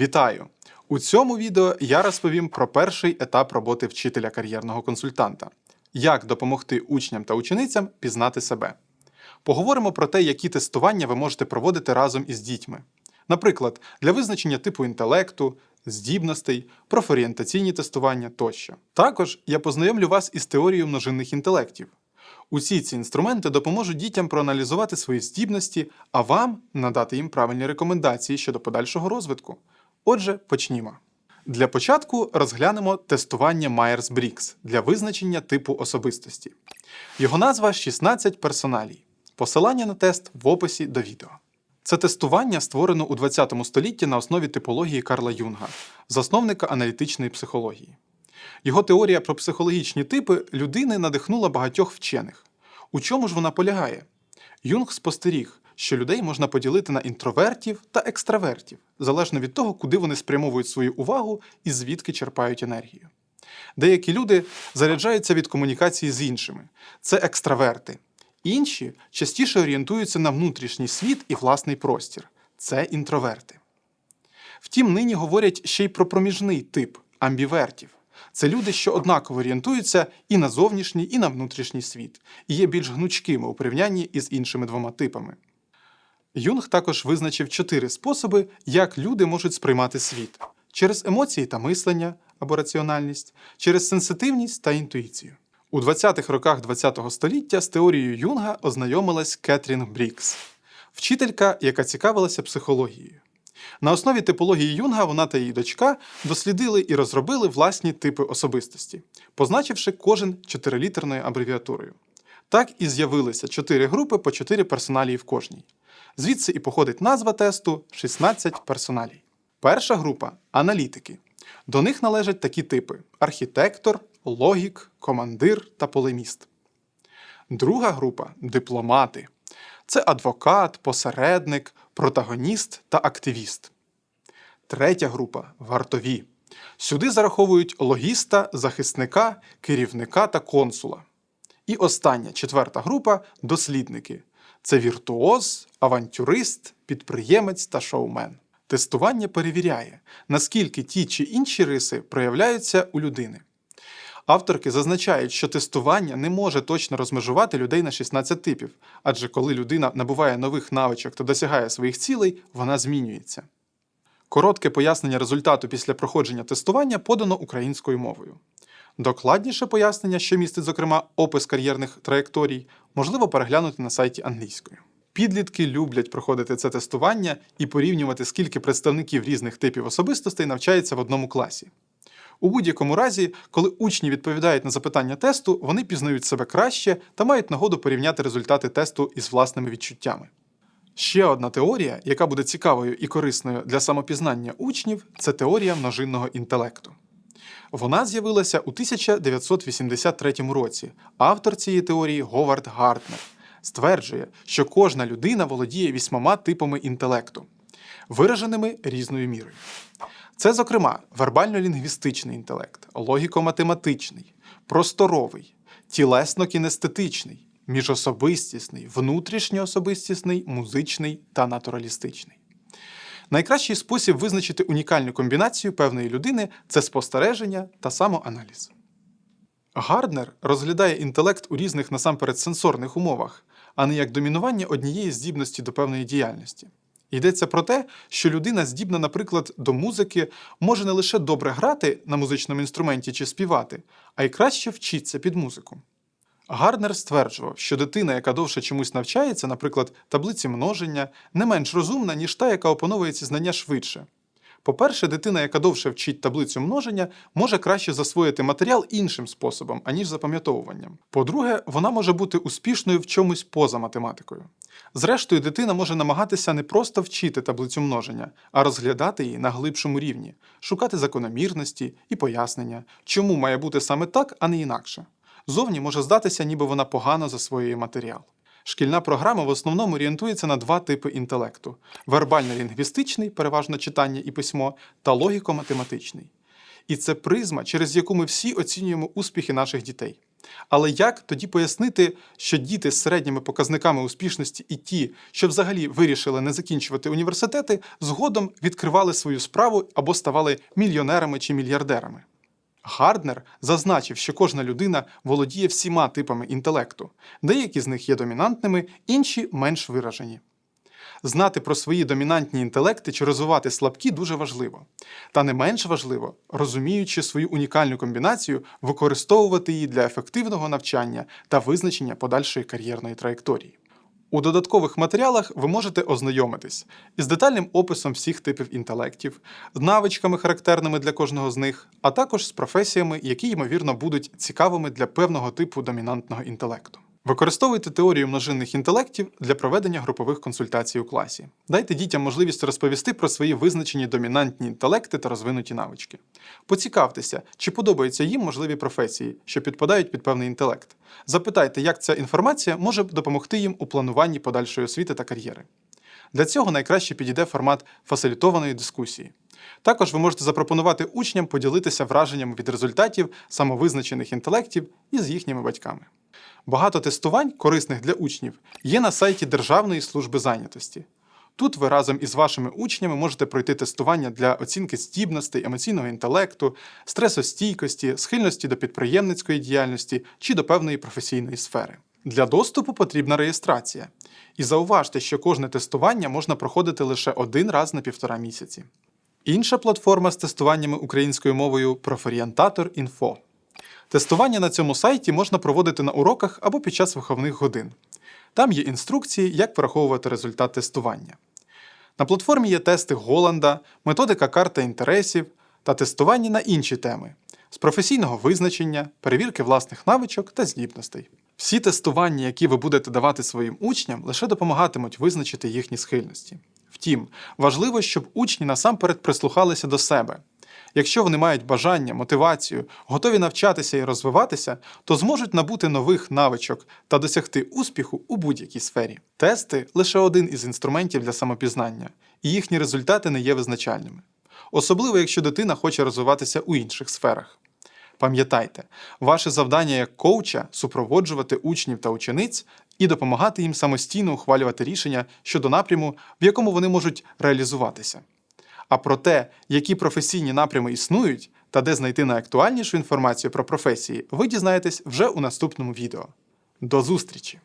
Вітаю! У цьому відео я розповім про перший етап роботи вчителя кар'єрного консультанта як допомогти учням та ученицям пізнати себе. Поговоримо про те, які тестування ви можете проводити разом із дітьми. Наприклад, для визначення типу інтелекту, здібностей, профорієнтаційні тестування тощо. Також я познайомлю вас із теорією множинних інтелектів. Усі ці інструменти допоможуть дітям проаналізувати свої здібності, а вам надати їм правильні рекомендації щодо подальшого розвитку. Отже, почнімо. Для початку розглянемо тестування Myers-Briggs для визначення типу особистості. Його назва 16 персоналій. Посилання на тест в описі до відео. Це тестування створено у 20 столітті на основі типології Карла Юнга, засновника аналітичної психології. Його теорія про психологічні типи людини надихнула багатьох вчених. У чому ж вона полягає? Юнг спостеріг, що людей можна поділити на інтровертів та екстравертів, залежно від того, куди вони спрямовують свою увагу і звідки черпають енергію. Деякі люди заряджаються від комунікації з іншими це екстраверти. Інші частіше орієнтуються на внутрішній світ і власний простір це інтроверти. Втім, нині говорять ще й про проміжний тип амбівертів. Це люди, що однаково орієнтуються і на зовнішній, і на внутрішній світ, і є більш гнучкими у порівнянні із іншими двома типами. Юнг також визначив чотири способи, як люди можуть сприймати світ: через емоції та мислення або раціональність, через сенситивність та інтуїцію. У 20-х роках ХХ століття з теорією Юнга ознайомилась Кетрін Брікс, вчителька, яка цікавилася психологією. На основі типології Юнга вона та її дочка дослідили і розробили власні типи особистості, позначивши кожен чотирилітерною абревіатурою. Так і з'явилися чотири групи по чотири персоналії в кожній. Звідси і походить назва тесту 16 персоналій. Перша група аналітики. До них належать такі типи: архітектор, логік, командир та полеміст. Друга група дипломати. Це адвокат, посередник, протагоніст та активіст. Третя група вартові. Сюди зараховують логіста, захисника, керівника та консула. І остання четверта група дослідники. Це віртуоз, авантюрист, підприємець та шоумен. Тестування перевіряє, наскільки ті чи інші риси проявляються у людини. Авторки зазначають, що тестування не може точно розмежувати людей на 16 типів, адже коли людина набуває нових навичок та досягає своїх цілей, вона змінюється. Коротке пояснення результату після проходження тестування подано українською мовою. Докладніше пояснення, що містить, зокрема, опис кар'єрних траєкторій, можливо переглянути на сайті англійською. Підлітки люблять проходити це тестування і порівнювати, скільки представників різних типів особистостей навчається в одному класі. У будь-якому разі, коли учні відповідають на запитання тесту, вони пізнають себе краще та мають нагоду порівняти результати тесту із власними відчуттями. Ще одна теорія, яка буде цікавою і корисною для самопізнання учнів, це теорія множинного інтелекту. Вона з'явилася у 1983 році. Автор цієї теорії Говард Гартнер стверджує, що кожна людина володіє вісьмома типами інтелекту, вираженими різною мірою. Це, зокрема, вербально-лінгвістичний інтелект, логіко-математичний, просторовий, тілесно-кінестетичний, міжособистісний, внутрішньоособистісний, музичний та натуралістичний. Найкращий спосіб визначити унікальну комбінацію певної людини це спостереження та самоаналіз. Гарднер розглядає інтелект у різних насамперед сенсорних умовах, а не як домінування однієї здібності до певної діяльності. Йдеться про те, що людина здібна, наприклад, до музики, може не лише добре грати на музичному інструменті чи співати, а й краще вчиться під музику. Гарднер стверджував, що дитина, яка довше чомусь навчається, наприклад, таблиці множення, не менш розумна, ніж та, яка опановує ці знання швидше. По-перше, дитина, яка довше вчить таблицю множення, може краще засвоїти матеріал іншим способом, аніж запам'ятовуванням. По-друге, вона може бути успішною в чомусь поза математикою. Зрештою, дитина може намагатися не просто вчити таблицю множення, а розглядати її на глибшому рівні, шукати закономірності і пояснення, чому має бути саме так, а не інакше. Зовні може здатися, ніби вона погано засвоює матеріал. Шкільна програма в основному орієнтується на два типи інтелекту: вербально-лінгвістичний, переважно читання і письмо, та логіко-математичний. І це призма, через яку ми всі оцінюємо успіхи наших дітей. Але як тоді пояснити, що діти з середніми показниками успішності і ті, що взагалі вирішили не закінчувати університети, згодом відкривали свою справу або ставали мільйонерами чи мільярдерами? Гарднер зазначив, що кожна людина володіє всіма типами інтелекту, деякі з них є домінантними, інші менш виражені. Знати про свої домінантні інтелекти чи розвивати слабкі дуже важливо. Та не менш важливо, розуміючи свою унікальну комбінацію, використовувати її для ефективного навчання та визначення подальшої кар'єрної траєкторії. У додаткових матеріалах ви можете ознайомитись із детальним описом всіх типів інтелектів, навичками, характерними для кожного з них, а також з професіями, які, ймовірно, будуть цікавими для певного типу домінантного інтелекту. Використовуйте теорію множинних інтелектів для проведення групових консультацій у класі. Дайте дітям можливість розповісти про свої визначені домінантні інтелекти та розвинуті навички. Поцікавтеся, чи подобаються їм можливі професії, що підпадають під певний інтелект. Запитайте, як ця інформація може допомогти їм у плануванні подальшої освіти та кар'єри. Для цього найкраще підійде формат фасилітованої дискусії. Також ви можете запропонувати учням поділитися враженнями від результатів самовизначених інтелектів із їхніми батьками. Багато тестувань, корисних для учнів, є на сайті Державної служби зайнятості. Тут ви разом із вашими учнями можете пройти тестування для оцінки здібностей, емоційного інтелекту, стресостійкості, схильності до підприємницької діяльності чи до певної професійної сфери. Для доступу потрібна реєстрація. І зауважте, що кожне тестування можна проходити лише один раз на півтора місяці. Інша платформа з тестуваннями українською мовою Профорієнтатор Інфо. Тестування на цьому сайті можна проводити на уроках або під час виховних годин. Там є інструкції, як пораховувати результат тестування. На платформі є тести Голланда, методика карта інтересів та тестування на інші теми з професійного визначення, перевірки власних навичок та здібностей. Всі тестування, які ви будете давати своїм учням, лише допомагатимуть визначити їхні схильності. Втім, важливо, щоб учні насамперед прислухалися до себе. Якщо вони мають бажання, мотивацію, готові навчатися і розвиватися, то зможуть набути нових навичок та досягти успіху у будь-якій сфері. Тести лише один із інструментів для самопізнання, і їхні результати не є визначальними. Особливо, якщо дитина хоче розвиватися у інших сферах. Пам'ятайте, ваше завдання як коуча супроводжувати учнів та учениць і допомагати їм самостійно ухвалювати рішення щодо напряму, в якому вони можуть реалізуватися. А про те, які професійні напрями існують та де знайти найактуальнішу інформацію про професії, ви дізнаєтесь вже у наступному відео. До зустрічі!